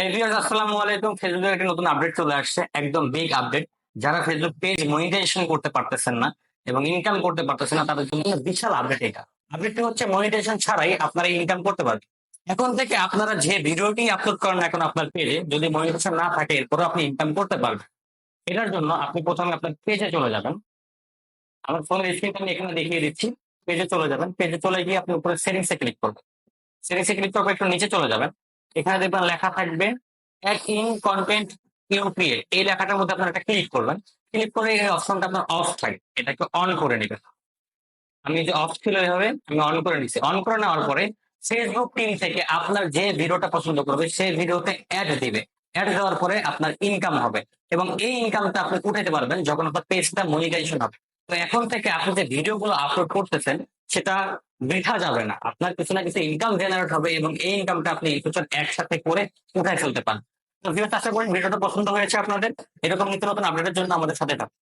আসসালামু আলাইকুম। ফেসবুকের একটা নতুন আপডেট চলে আসছে। একদম বিগ আপডেট যারা ফেসবুক পেজ মনিটাইজেশন করতে পারতেছেন না এবং ইনকাম করতে পারতেছেন না, তাদের জন্য বিশাল আপডেট এটা। আপডেটটি হচ্ছে মনিটাইজেশন ছাড়াই আপনারা ইনকাম করতে পারবেন। এখন থেকে আপনারা যে ভিডিওটি আপলোড করেন এখন আপনার পেজে যদি মনিটাইজেশন না থাকে, এরপরও আপনি ইনকাম করতে পারবেন। এটার জন্য আপনি প্রথমে আপনার পেজে চলে যাবেন। আমার ফোনের স্ক্রিনটা আমি এখানে দেখিয়ে দিচ্ছি। পেজে চলে যাবেন। পেজে চলে গিয়ে আপনি উপরে সেটিংসে ক্লিক করবেন। সেটিংসে ক্লিক করবে একটু নিচে চলে যাবেন। এখানে দেখবেন লেখা থাকবে add in content you create এই লেখাটার মধ্যে আপনার একটা ক্লিক করবেন। ক্লিক করে এই অপশনটা আপনার অফ থাকে। এটাকে অন করে নেবেন। আমি যে অফ ছিল এভাবে, আমি অন করে নিচ্ছি। অন করে নেওয়ার পরে ফেসবুক টিম থেকে আপনার যে ভিডিওটা পছন্দ করবে সেই ভিডিওতে অ্যাড দিবে। অ্যাড দেওয়ার পরে আপনার ইনকাম হবে। এবং এই ইনকামটা আপনি উঠাতে পারবেন যখন আপনার পেজটা মনিটাইজেশন হবে। তো এখন থেকে আপনি যে ভিডিওগুলো আপলোড করতেছেন, সেটা বৃথা যাবে না। আপনার কিছু না কিছু ইনকাম জেনারেট হবে এবং এই ইনকামটা আপনি ফিউচার একসাথে করে উঠায় ফেলতে পারেন তো ভিউয়ার্স আশা করি ভিডিওটা পছন্দ হয়েছে আপনাদের। এরকম নিত্য নতুন আপডেটের জন্য আমাদের সাথে থাকুন।